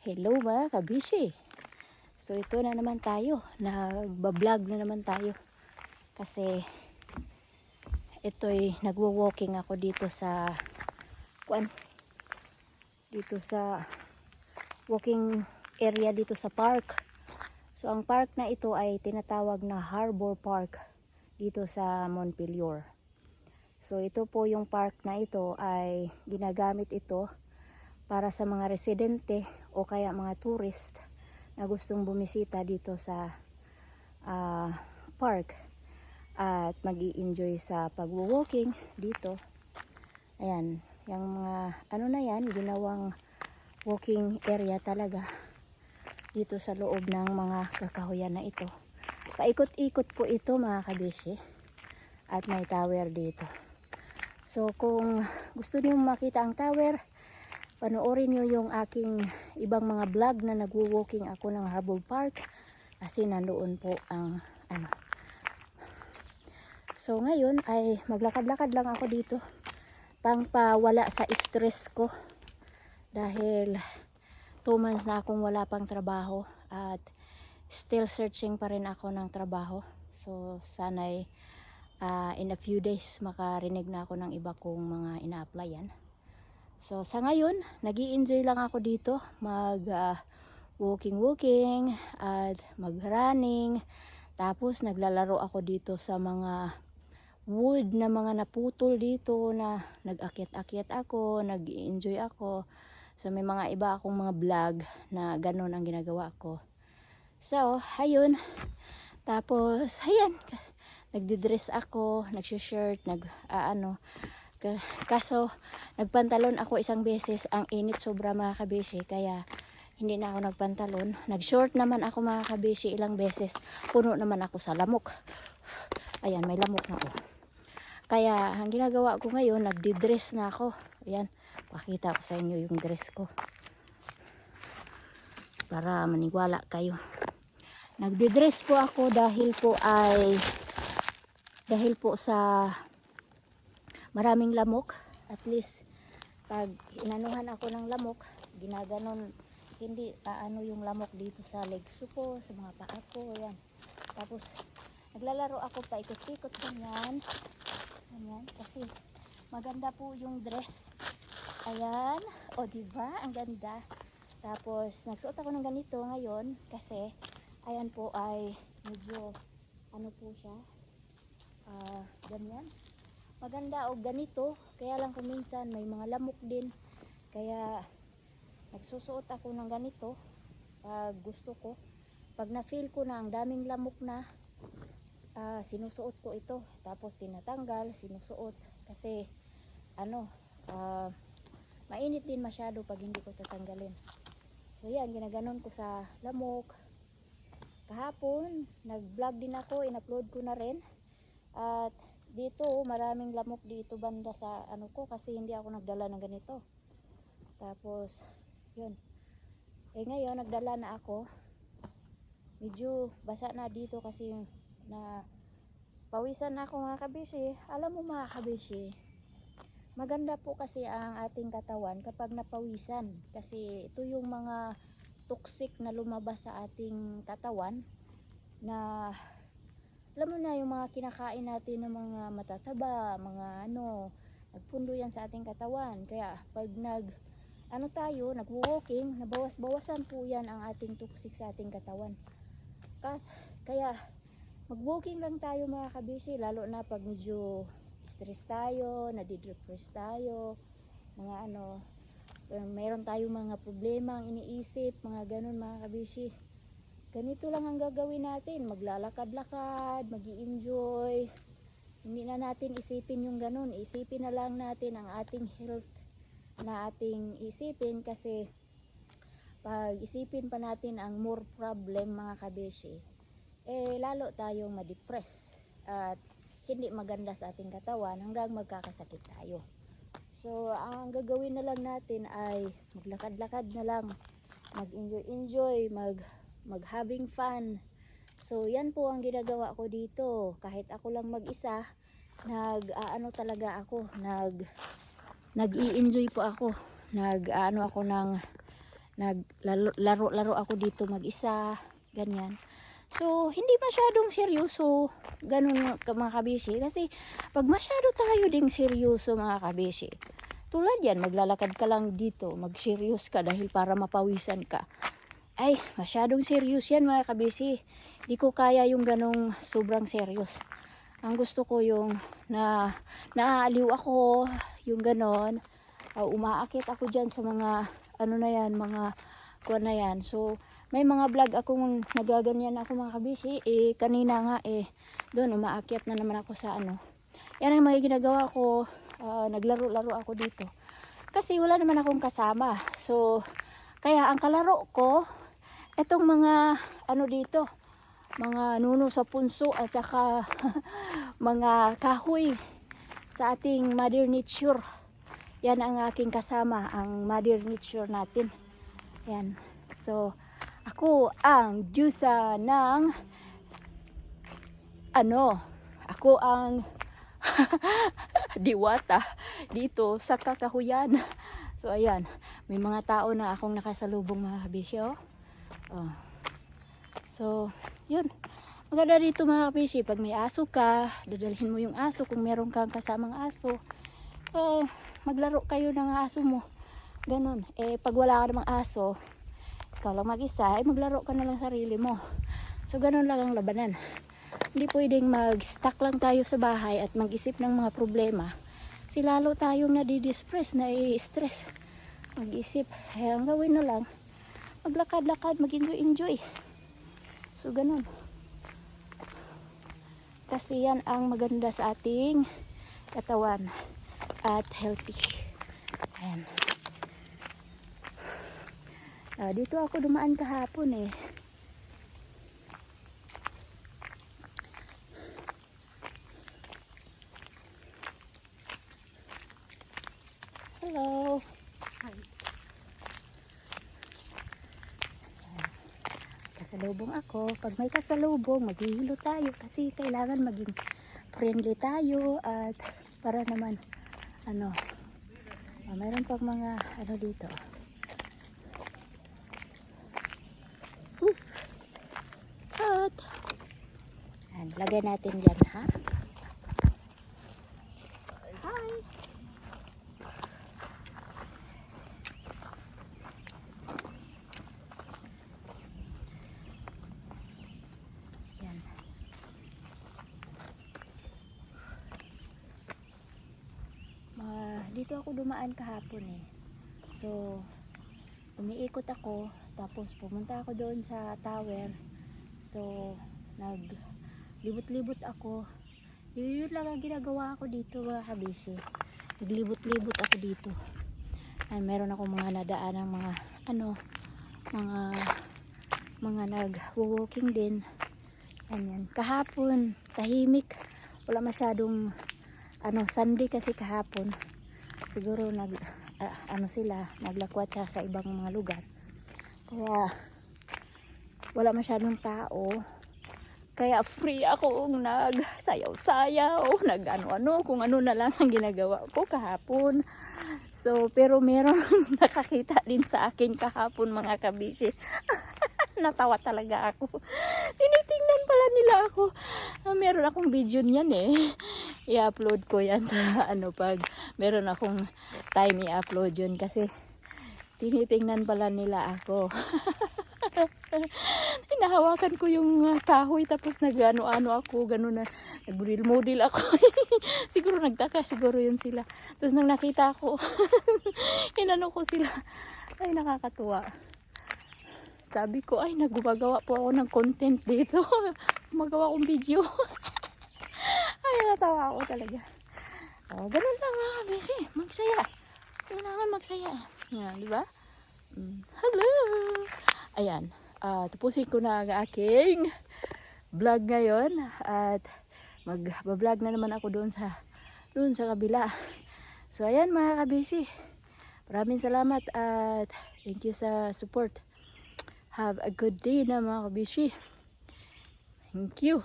Hello mga kabishi. So ito na naman tayo. Nagbablog na naman tayo. Kasi ito'y nagwo-walking ako dito sa kuan dito sa walking area dito sa park. So ang park na ito ay tinatawag na Harbor Park dito sa Montpelier. So ito po yung park na ito ay ginagamit ito para sa mga residente o kaya mga tourist na gustong bumisita dito sa ah, park at mag enjoy sa pagwo-walking dito. Ayan, yung mga ano na yan, ginawang walking area talaga dito sa loob ng mga kakahuyan na ito. Paikot-ikot po ito mga kabeshi at may tower dito. So kung gusto niyo makita ang tower, panoorin nyo yung aking ibang mga vlog na nagwo-walking ako ng Harbor Park kasi nandoon po ang ano. So ngayon ay maglakad-lakad lang ako dito pang pawala sa stress ko dahil 2 months na akong wala pang trabaho at still searching pa rin ako ng trabaho. So sana'y ah, in a few days makarinig na ako ng iba kong mga ina-applyan. So sa ngayon, nag enjoy lang ako dito mag ah, walking walking at mag-running. Tapos naglalaro ako dito sa mga wood na mga naputol dito na nag-akyat-akyat ako, nag-enjoy ako. So may mga iba akong mga vlog na ganun ang ginagawa ko. So, ayun. Tapos, ayan. Nagdi-dress ako, nagsho-shirt, nag ano. Ka- Kaso, nagpantalon ako isang beses. Ang init sobra mga kabeshi. Kaya, hindi na ako nagpantalon. Nag-short naman ako mga kabeshi ilang beses. Puno naman ako sa lamok. Ayan, may lamok na ako. Kaya, ang ginagawa ko ngayon, nagdi-dress na ako. Ayan, pakita ko sa inyo yung dress ko. Para maniwala kayo. Nagdi-dress po ako dahil po ay dahil po sa maraming lamok. At least, pag inanuhan ako ng lamok, ginaganon, hindi paano yung lamok dito sa legs ko, sa mga paa ko, yan. Tapos, naglalaro ako pa ikot-ikot ganyan. Ganyan, kasi maganda po yung dress. Ayan, o diba, ang ganda. Tapos, nagsuot ako ng ganito ngayon kasi, ayan po ay medyo, ano po siya, ah, ganyan. Maganda o ganito, kaya lang kung may mga lamok din. Kaya, nagsusuot ako ng ganito pag gusto ko. Pag na-feel ko na ang daming lamok na, ah, sinusuot ko ito. Tapos tinatanggal, sinusuot. Kasi, ano, ah, mainit din masyado pag hindi ko tatanggalin. So yan, ginaganon ko sa lamok. Kahapon, nag-vlog din ako, in-upload ko na rin. At dito, maraming lamok dito banda sa ano ko kasi hindi ako nagdala ng ganito. Tapos, yun. Eh ngayon, nagdala na ako. Medyo basa na dito kasi na pawisan na ako mga kabisi. Alam mo mga kabisi, maganda po kasi ang ating katawan kapag napawisan. Kasi ito yung mga toxic na lumabas sa ating katawan na alam mo na yung mga kinakain natin ng mga matataba, mga ano, nagpundo yan sa ating katawan. Kaya pag nag ano tayo, nagwo-walking, nabawas-bawasan po yan ang ating toxic sa ating katawan. Kas, kaya mag-walking lang tayo mga kabisi, lalo na pag medyo stress tayo, nadidepress tayo, mga ano, mayroon tayong mga problema ang iniisip, mga ganun mga kabishi. Ganito lang ang gagawin natin, maglalakad-lakad, mag enjoy Hindi na natin isipin yung ganun, isipin na lang natin ang ating health na ating isipin kasi pag isipin pa natin ang more problem mga kabeshi, eh lalo tayong ma-depress at hindi maganda sa ating katawan hanggang magkakasakit tayo. So, ang gagawin na lang natin ay maglakad-lakad na lang, mag-enjoy-enjoy, mag, mag-having fun. So, yan po ang ginagawa ko dito. Kahit ako lang mag-isa, nag, ano talaga ako, nag, nag-i-enjoy po ako. Nag, ano ako ng, naglaro-laro ako dito mag-isa, ganyan. So, hindi masyadong seryoso, ganun mga kabishi. Kasi, pag masyado tayo ding seryoso mga kabishi, tulad yan, maglalakad ka lang dito, mag-serious ka dahil para mapawisan ka. Ay, masyadong serious yan mga kabisi. Di ko kaya yung ganong sobrang serious. Ang gusto ko yung na naaaliw ako, yung ganon. Uh, umaakit ako dyan sa mga, ano na yan, mga kuwan na yan. So, may mga vlog akong nagaganyan ako mga kabisi. Eh, kanina nga eh, doon umaakyat na naman ako sa ano. Yan ang mga ginagawa ko. ah, naglaro-laro ako dito. Kasi wala naman akong kasama. So, kaya ang kalaro ko, etong mga ano dito, mga nuno sa punso at saka mga kahoy sa ating mother nature. Yan ang aking kasama, ang mother nature natin. Yan. So, ako ang Diyosa ng ano, ako ang diwata dito sa kakahuyan. So, ayan. May mga tao na akong nakasalubong mga kabisyo. Oh. So, yun. Maganda dito mga kabisyo. Pag may aso ka, dadalhin mo yung aso kung meron kang kasamang aso. Eh, maglaro kayo ng aso mo. Ganon. Eh, pag wala ka namang aso, ikaw lang mag-isa, eh, maglaro ka na lang sarili mo. So, ganon lang ang labanan. Hindi pwedeng mag-stuck lang tayo sa bahay at mag-isip ng mga problema. Kasi lalo tayong nadidistress, nai-stress. Mag-isip. Kaya ang gawin na lang, maglakad-lakad, mag-enjoy-enjoy. So, ganun. Kasi yan ang maganda sa ating katawan at healthy. Ayan. Ah, dito ako dumaan kahapon eh. Hello. Kasalubong ako. Pag may kasalubong, maghihilo tayo kasi kailangan maging friendly tayo at para naman ano ah, mayroon pang mga ano dito. Hot Yan, lagay natin yan ha hi yan mga dito ako dumaan kahapon eh. So umiikot ako tapos pumunta ako doon sa tower. So nag libot-libot ako. Yun, yun lang ang ginagawa ko dito mga kabisi naglibot-libot ako dito. Ay meron ako mga nadaan ng mga ano mga mga nag walking din. Ayan. kahapon tahimik. Wala masyadong ano Sunday kasi kahapon siguro nag ah, ano sila naglakwat siya sa ibang mga lugar. Kaya wala masyadong tao. Kaya free akong nagsayaw-sayaw nag ano-ano kung ano na lang ang ginagawa ko kahapon. So pero meron nakakita din sa akin kahapon mga kabishi natawa talaga ako. Tinitingnan pala nila ako. Ah, meron akong video niyan eh. I-upload ko yan sa ano pag meron akong time i-upload yun kasi tinitingnan pala nila ako. Hinahawakan ko yung uh, kahoy tapos nag-ano-ano ako gano'n na nagmodel-model ako. Siguro nagtaka siguro yun sila. Tapos nang nakita ko inano ko sila ay nakakatuwa sabi ko ay nagumagawa po ako ng content dito. Gumagawa akong video. Ay natawa ako talaga. Oh, ganun lang mga kabisi magsaya. Kailangan magsaya. Yan, di ba? Mm, hello. Ayan. Ah tapusin ko na ang aking vlog ngayon at mag-vlog na naman ako doon sa doon sa kabila. So ayan mga kabisi maraming salamat at thank you sa support have a good day na mga kabishi thank you